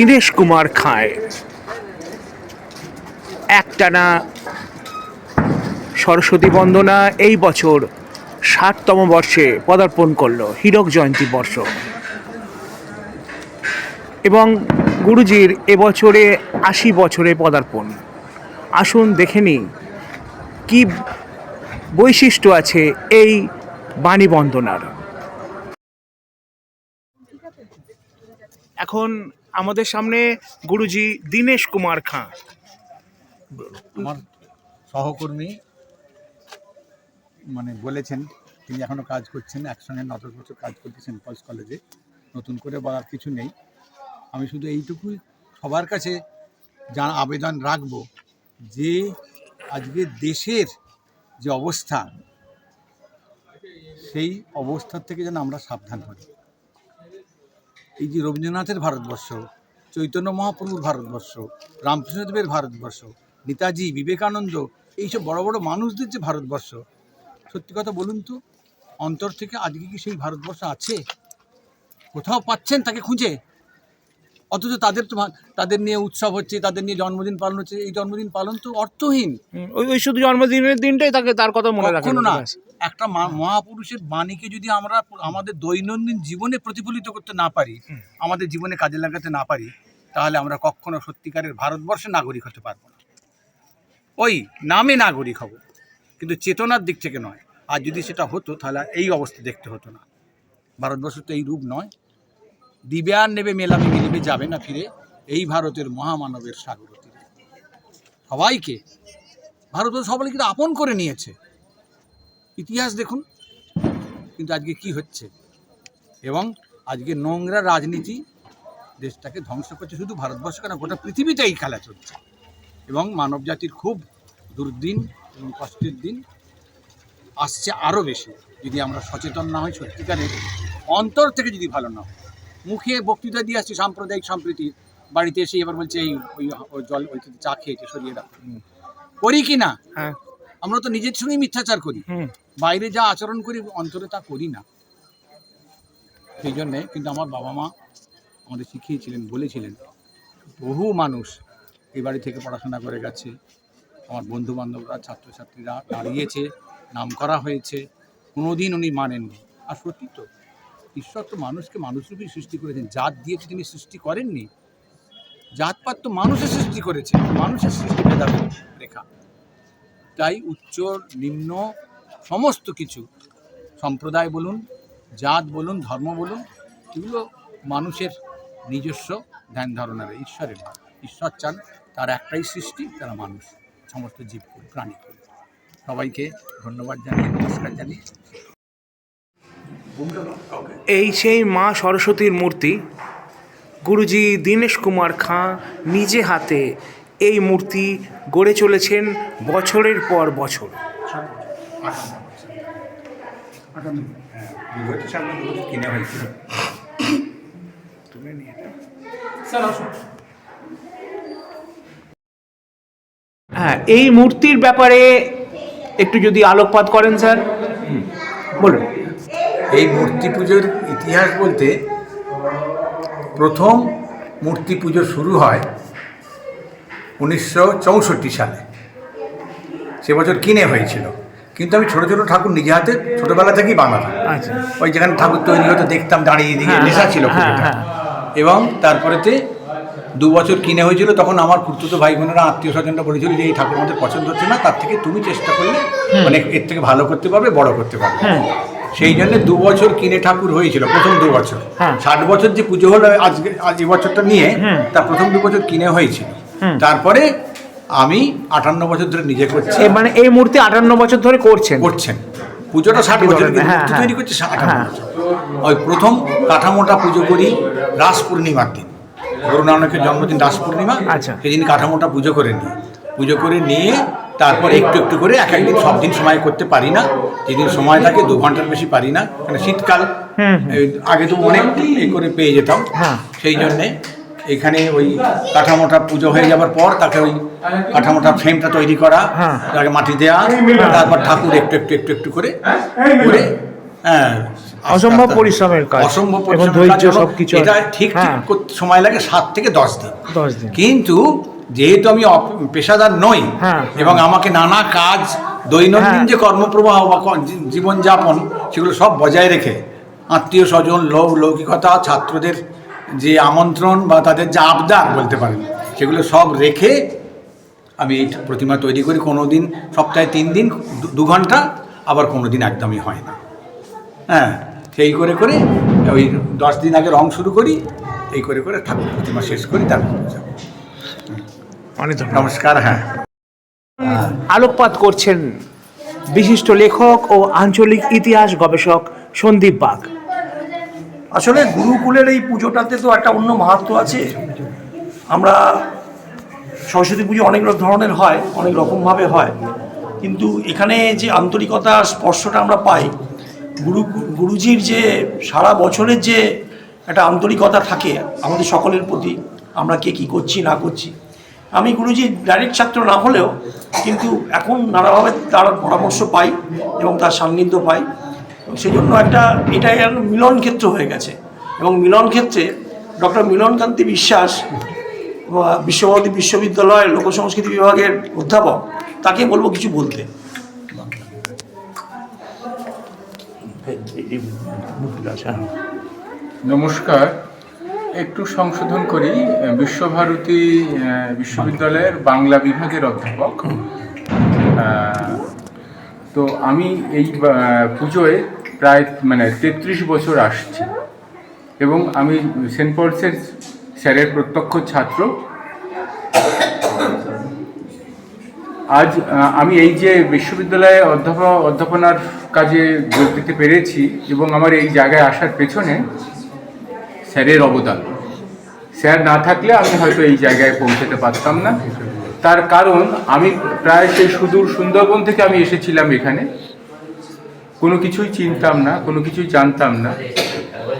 দীনেশ কুমার খায় একটানা সরস্বতী বন্দনা এই বছর ষাটতম বর্ষে পদার্পণ করল হীরক জয়ন্তী বর্ষ। এবং গুরুজির এবছরে আশি বছরে পদার্পণ। আসুন দেখে নিই কি বৈশিষ্ট্য আছে এই বাণী বন্দনার। এখন আমাদের সামনে গুরুজি দীনেশ কুমার খাঁ। আমার সহকর্মী মানে বলেছেন, তিনি এখনও কাজ করছেন, একসঙ্গে ন দশ বছর কাজ করতেছেন পলস কলেজে। নতুন করে বলার কিছু নেই। আমি শুধু এইটুকুই সবার কাছে যা আবেদন রাখব যে আজকে দেশের যে অবস্থা, সেই অবস্থার থেকে যেন আমরা সাবধান হই। এই যে রবীন্দ্রনাথের ভারতবর্ষ, চৈতন্য মহাপ্রভুর ভারতবর্ষ রামকৃষ্ণদেবের ভারতবর্ষ, নেতাজি বিবেকানন্দ, এইসব বড় বড় মানুষদের যে ভারতবর্ষ, সত্যি কথা বলুন তো, অন্তর থেকে আজকে কি সেই ভারতবর্ষ আছে? কোথাও পাচ্ছেন তাকে খুঁজে? অথচ তাদের তো তাদের নিয়ে উৎসব হচ্ছে তাদের নিয়ে জন্মদিন পালন হচ্ছে এই জন্মদিন পালন তো অর্থহীন। ওই শুধু জন্মদিনের দিনটাই তাকে তার কথা মনে রাখে কখনো না। একটা মহাপুরুষের বাণীকে যদি আমরা আমাদের দৈনন্দিন জীবনে প্রতিফলিত করতে না পারি আমাদের জীবনে কাজে লাগাতে না পারি তাহলে আমরা কখনো সত্যিকারের ভারতবর্ষের নাগরিক হতে পারব না। ওই নামে নাগরিক হব কিন্তু চেতনার দিক থেকে নয়। আর যদি সেটা হতো তাহলে এই অবস্থা দেখতে হতো না। ভারতবর্ষ তো এই রূপ নয়। দিবে আর নেবে মেলাবে মিলিবে, যাবে না ফিরে, এই ভারতের মহামানবের সাগর সবাইকে ভারতবর্ষ সবাই কিন্তু আপন করে নিয়েছে। ইতিহাস দেখুন, কিন্তু আজকে কি হচ্ছে? এবং আজকে নোংরা রাজনীতি দেশটাকে ধ্বংস করছে শুধু ভারতবর্ষ কেন, গোটা পৃথিবীতে এই খেলা চলছে। এবং মানব জাতির খুব দুর্দিন এবং কষ্টের দিন আসছে আরও বেশি। যদি আমরা সচেতন না হই সত্যিকারের অন্তর থেকে যদি ভালো না হয় মুখে বক্তৃতা দিয়ে আসছে সাম্প্রদায়িক সম্প্রীতির বাড়িতে এসে এবার বলছে এই ওই ওই জল ওই চা খেয়েছে সরিয়ে রাখো করি কি না? হ্যাঁ। আমরা তো নিজের সঙ্গেই মিথ্যাচার করি। বাইরে যা আচরণ করি অন্তরে তা করি না। সেই জন্যে কিন্তু আমার বাবা মা আমাদের শিখিয়েছিলেন বলেছিলেন বহু মানুষ এই বাড়ি থেকে পড়াশোনা করে গেছে। আমার বন্ধু বান্ধবরা ছাত্রছাত্রীরা দাঁড়িয়েছে নাম করা হয়েছে। কোনোদিন উনি মানেননি। আর সত্যি তো ঈশ্বর তো মানুষকে মানুষরূপী সৃষ্টি করেছেন। জাত দিয়ে তো তিনি সৃষ্টি করেননি। জাতপাত তো মানুষের সৃষ্টি করেছে। মানুষের সৃষ্টি ভেদাভেদ রেখা। তাই উচ্চ, নিম্ন, সমস্ত কিছু, সম্প্রদায় বলুন, জাত বলুন, ধর্ম বলুন, এগুলো মানুষের নিজস্ব ধ্যান ধারণার ঈশ্বরের ঈশ্বর চান তার একটাই সৃষ্টি, তারা মানুষ। সমস্ত জীব প্রাণী সবাইকে ধন্যবাদ জানিয়ে, নমস্কার জানিয়ে। এই সেই মা সরস্বতীর মূর্তি। গুরুজি দীনেশ কুমার খাঁ নিজে হাতে এই মূর্তি গড়ে চলেছেন বছরের পর বছর। হ্যাঁ এই মূর্তির ব্যাপারে একটু যদি আলোকপাত করেন স্যার। বলুন। এই মূর্তি পুজোর ইতিহাস বলতে প্রথম মূর্তি পুজো শুরু হয় উনিশশো চৌষট্টি সালে। সে বছর কিনে হয়েছিল। কিন্তু আমি ছোট ছোট ঠাকুর নিজে হাতে ছোটবেলা থেকেই বানাতাম। আচ্ছা। ওই যেখানে ঠাকুর তৈরি হতো দেখতাম দাঁড়িয়ে দিকে হ্যাঁ, নেশা ছিল হ্যাঁ, এটা। হ্যাঁ। এবং তারপরেতে দু বছর কিনে হয়েছিল তখন আমার খুঁড়তুতো ভাই বোনেরা আত্মীয় স্বজনরা বলেছিল যে এই ঠাকুর আমাদের পছন্দ হচ্ছে না তার থেকে তুমি চেষ্টা করলে মানে এর থেকে ভালো করতে পারবে বড় করতে পারবে। সেই জন্য দু বছর কিনে ঠাকুর হয়েছিল প্রথম দু বছর। হ্যাঁ। ষাট বছর যে পুজো হলো আজকে আজ এই বছরটা নিয়ে হুম। তা প্রথম দু বছর কিনে হয়েছিল। তারপরে আমি আটান্ন বছর ধরে নিজে করছি। মানে এই মূর্তি আটান্ন বছর ধরে করছেন? করছেন। পুজোটা ষাট বছর হ্যাঁ, হ্যাঁ। তৈরি করছে আটান্ন। বছর। ওই প্রথম কাঠামোটা পুজো করি রাস পূর্ণিমার দিন। গুরু নানকের জন্মদিন রাস পূর্ণিমা। আচ্ছা। সেদিন কাঠামোটা পুজো করে নিই। পুজো করে নিয়ে তারপর একটু একটু করে এক একদিন সব দিন সময় করতে পারি না। যেদিন সময় থাকে দু ঘণ্টার বেশি পারি না। কারণ শীতকাল আগে তো অনেক এ করে পেয়ে যেতাম। হ্যাঁ। সেই জন্যে এখানে ওই কাঠামোটা পুজো হয়ে যাওয়ার পর তাকে ওই কাঠামোটা ফ্রেমটা তৈরি করা হ্যাঁ। তাকে মাটি দেওয়া তারপর ঠাকুর একটু একটু একটু একটু করে করে হ্যাঁ অসম্ভব পরিশ্রমের কাজ অসম্ভব ধৈর্য সবকিছু। এটা ঠিক ঠিক হ্যাঁ। সময় লাগে সাত থেকে দশ দিন। দশ দিন। কিন্তু যেহেতু আমি পেশাদার নই হ্যাঁ। এবং আমাকে নানা কাজ দৈনন্দিন হ্যাঁ। যে কর্মপ্রবাহ বা জীবনযাপন সেগুলো সব বজায় রেখে আত্মীয় স্বজন লোক লৌকিকতা ছাত্রদের যে আমন্ত্রণ বা তাদের যে আবদার বলতে পারেন সেগুলো সব রেখে আমি এই প্রতিমা তৈরি করি কোনো দিন সপ্তাহে তিন দিন দু- দু ঘণ্টা আবার কোনো দিন একদমই হয় না হ্যাঁ সেই করে করে ওই দশ দিন আগে রং শুরু করি এই করে করে ঠাকুর প্রতিমা শেষ করি তারপর যাব অনেক ধন্যবাদ। নমস্কার হ্যাঁ। আলোকপাত করছেন বিশিষ্ট লেখক ও আঞ্চলিক ইতিহাস গবেষক সন্দীপ বাগ। আসলে গুরুকুলের এই পুজোটাতে তো একটা অন্য মাহাত্ম আছে। আমরা সরস্বতী পুজো অনেক ধরনের হয় অনেক রকমভাবে হয়। কিন্তু এখানে যে আন্তরিকতা স্পর্শটা আমরা পাই গুরু গুরুজির যে সারা বছরের যে একটা আন্তরিকতা থাকে আমাদের সকলের প্রতি আমরা কে কী করছি না করছি আমি গুরুজি ডাইরেক্ট ছাত্র না হলেও কিন্তু এখন নানাভাবে তার পরামর্শ পাই এবং তার সান্নিধ্য পাই। সেই জন্য একটা এটা মিলন ক্ষেত্র হয়ে গেছে। এবং মিলন ক্ষেত্রে ডক্টর মিলনকান্তি বিশ্বাস বিশ্বভারতী বিশ্ববিদ্যালয়ের লোকসংস্কৃতি বিভাগের অধ্যাপক, তাকে বলব কিছু বলতে। নমস্কার। একটু সংশোধন করি বিশ্বভারতী বিশ্ববিদ্যালয়ের বাংলা বিভাগের অধ্যাপক। তো আমি এই পুজোয় প্রায় মানে তেত্রিশ বছর আসছি এবং আমি সেন্ট পলসের স্যারের প্রত্যক্ষ ছাত্র। আজ আমি এই যে বিশ্ববিদ্যালয়ে অধ্যাপনা অধ্যাপনার কাজে যোগ দিতে পেরেছি এবং আমার এই জায়গায় আসার পেছনে স্যারের অবদান। স্যার না থাকলে আমি হয়তো এই জায়গায় পৌঁছাতে পারতাম না। তার কারণ আমি প্রায় সেই সুদূর সুন্দরবন থেকে আমি এসেছিলাম এখানে। কোনো কিছুই চিনতাম না, কোনো কিছুই জানতাম না।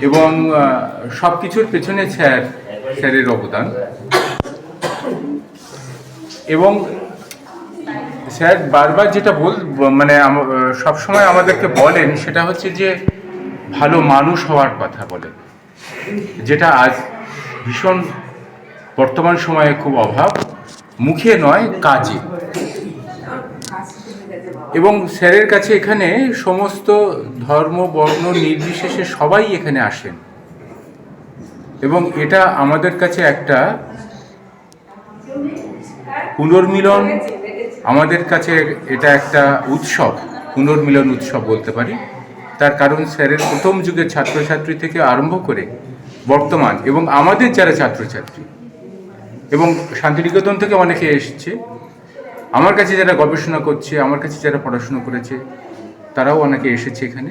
এবং সব কিছুর পেছনে স্যার, স্যারের অবদান। এবং স্যার বারবার যেটা বল মানে সবসময় আমাদেরকে বলেন, সেটা হচ্ছে যে ভালো মানুষ হওয়ার কথা বলেন। যেটা আজ ভীষণ বর্তমান সময়ে খুব অভাব। মুখে নয়, কাজে। এবং স্যারের কাছে এখানে সমস্ত ধর্ম, বর্ণ নির্বিশেষে সবাই এখানে আসেন। এবং এটা আমাদের কাছে একটা পুনর্মিলন, আমাদের কাছে এটা একটা উৎসব, পুনর্মিলন উৎসব বলতে পারি। তার কারণ স্যারের প্রথম যুগের ছাত্রছাত্রী থেকে আরম্ভ করে বর্তমান এবং আমাদের যারা ছাত্রছাত্রী এবং শান্তিনিকেতন থেকে অনেকে এসছে, আমার কাছে যারা গবেষণা করছে, আমার কাছে যারা পড়াশোনা করেছে, তারাও অনেকে এসেছে এখানে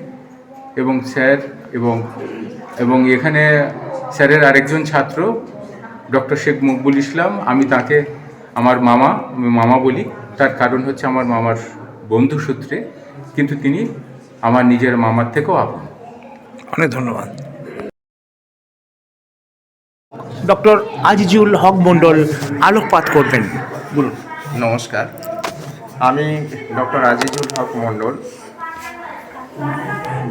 এবং স্যার এবং এবং এখানে স্যারের আরেকজন ছাত্র, ডক্টর শেখ মকবুল ইসলাম, আমি তাকে, আমার মামা মামা বলি, তার কারণ হচ্ছে আমার মামার বন্ধু সূত্রে কিন্তু তিনি আমার নিজের মামার থেকেও আপন। অনেক ধন্যবাদ। ডক্টর আজিজুল হক মণ্ডল আলোকপাত করবেন। বলুন। নমস্কার। আমি ডক্টর আজিজুল হক মণ্ডল।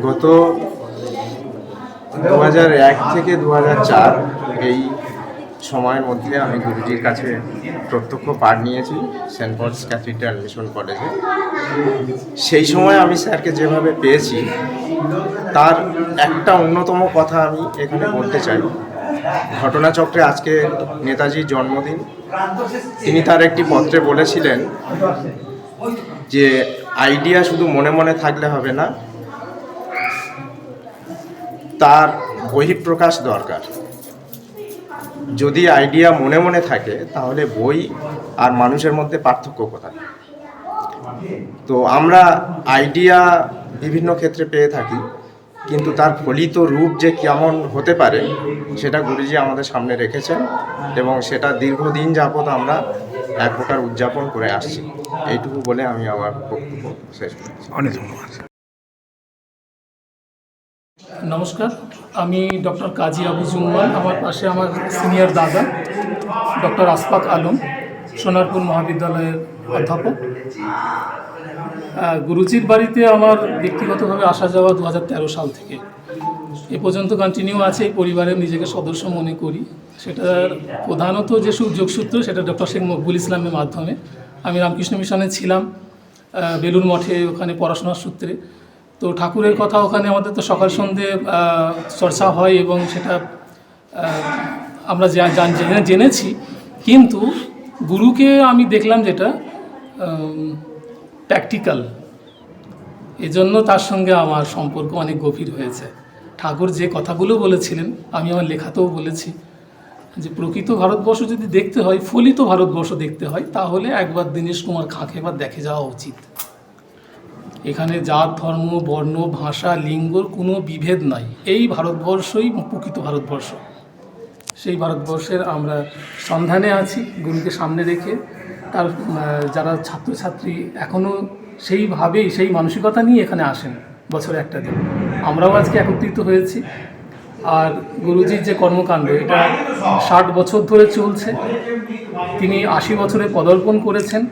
গত দু হাজার এক থেকে দু হাজার চার এই সময়ের মধ্যে আমি গুরুজির কাছে প্রত্যক্ষ পাঠ নিয়েছি, সেন্ট পলস ক্যাথিড্রাল মিশন কলেজে। সেই সময় আমি স্যারকে যেভাবে পেয়েছি, তার একটা অন্যতম কথা আমি এখানে বলতে চাই। ঘটনাচক্রে আজকে নেতাজির জন্মদিন। তিনি তার একটি পত্রে বলেছিলেন যে, আইডিয়া শুধু মনে মনে থাকলে হবে না, তার বহিঃপ্রকাশ দরকার। যদি আইডিয়া মনে মনে থাকে তাহলে বই আর মানুষের মধ্যে পার্থক্য কোথায়? তো আমরা আইডিয়া বিভিন্ন ক্ষেত্রে পেয়ে থাকি কিন্তু তার ফলিত রূপ যে কেমন হতে পারে সেটা গুরুজি আমাদের সামনে রেখেছেন এবং সেটা দীর্ঘদিন যাবৎ আমরা এক প্রকার উদযাপন করে আসছি। এইটুকু বলে আমি আমার বক্তব্য শেষ করছি। অনেক ধন্যবাদ। নমস্কার। আমি ডক্টর কাজী আবু জুম্মান আমার পাশে আমার সিনিয়র দাদা, ডক্টর আসফাক আলম, সোনারপুর মহাবিদ্যালয়ের অধ্যাপক। গুরুজির বাড়িতে আমার ব্যক্তিগতভাবে আসা যাওয়া দু হাজার তেরো সাল থেকে। এ পর্যন্ত কন্টিনিউ আছে, এই পরিবারের নিজেকে সদস্য মনে করি। সেটার প্রধানত যে সু- যোগসূত্র সেটা ডক্টর শেখ মকবুল ইসলামের মাধ্যমে। আমি রামকৃষ্ণ মিশনে ছিলাম বেলুর মঠে ওখানে পড়াশোনার সূত্রে। তো ঠাকুরের কথা ওখানে আমাদের তো সকাল সন্ধে চর্চা হয় এবং সেটা আমরা জান- জেনে- জেনেছি। কিন্তু গুরুকে আমি দেখলাম যেটা প্র্যাকটিক্যাল এজন্য তার সঙ্গে আমার সম্পর্ক অনেক গভীর হয়েছে। ঠাকুর যে কথাগুলো বলেছিলেন, আমি আমার লেখাতেও বলেছি যে, প্রকৃত ভারতবর্ষ যদি দেখতে হয়, ফলিত ভারতবর্ষ দেখতে হয়, তাহলে একবার দীনেশ কুমার খাঁকে এবার দেখে যাওয়া উচিত। এখানে জাত, ধর্ম, বর্ণ, ভাষা, লিঙ্গর কোনো বিভেদ নাই। এই ভারতবর্ষই প্রকৃত ভারতবর্ষ। সেই ভারতবর্ষের আমরা সন্ধানে আছি, গুরুকে সামনে রেখে। তার যারা ছাত্রছাত্রী এখনও সেইভাবেই, সেই মানসিকতা নিয়ে এখানে আসেন বছরে একটা দিন। আমরাও আজকে একত্রিত হয়েছি। আর গুরুজির যে কর্মকাণ্ড, এটা ষাট বছর ধরে চলছে। তিনি আশি বছরে পদার্পণ করেছেন,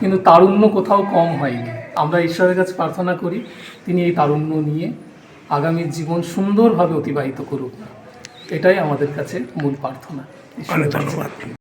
কিন্তু তারুণ্য কোথাও কম হয়নি। আমরা ঈশ্বরের কাছে প্রার্থনা করি তিনি এই তারুণ্য নিয়ে আগামী জীবন সুন্দরভাবে অতিবাহিত করুক। এটাই আমাদের কাছে মূল প্রার্থনা। ধন্যবাদ।